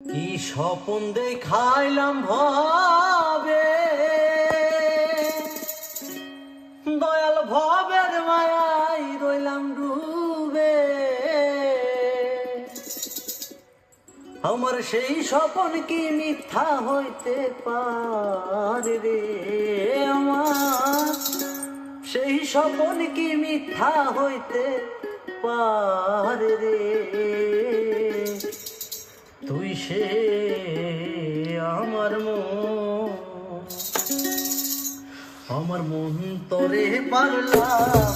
কি স্বপন দেখাইলাম ভাবে? দয়াল ভবের মায়াই রইলাম ডুবে। আমার সেই স্বপন কি মিথ্যা হইতে পারে আমার? সেই স্বপন কি মিথ্যা হইতে পারে তুই সে আমার মন। আমার মন তরে পারলাম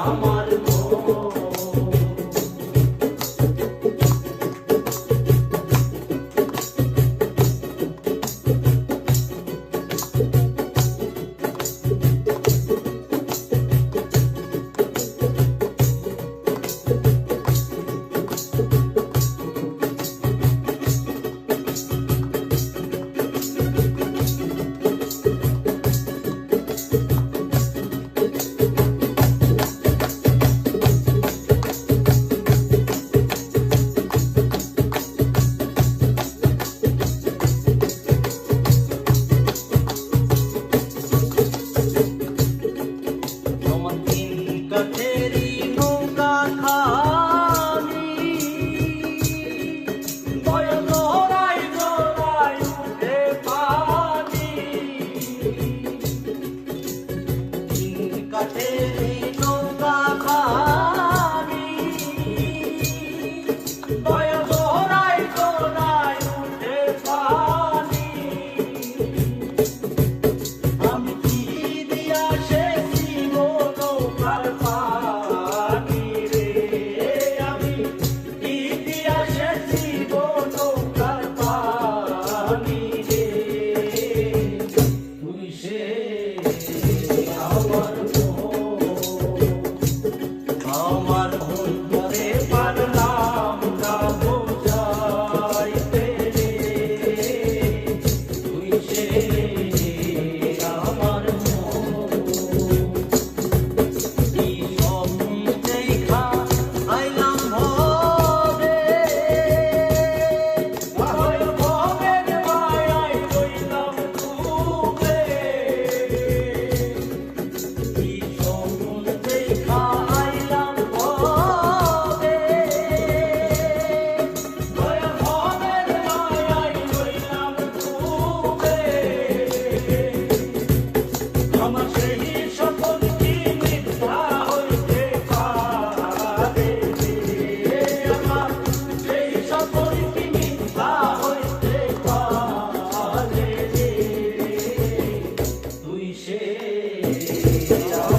I'm on. Jesus. Krishna.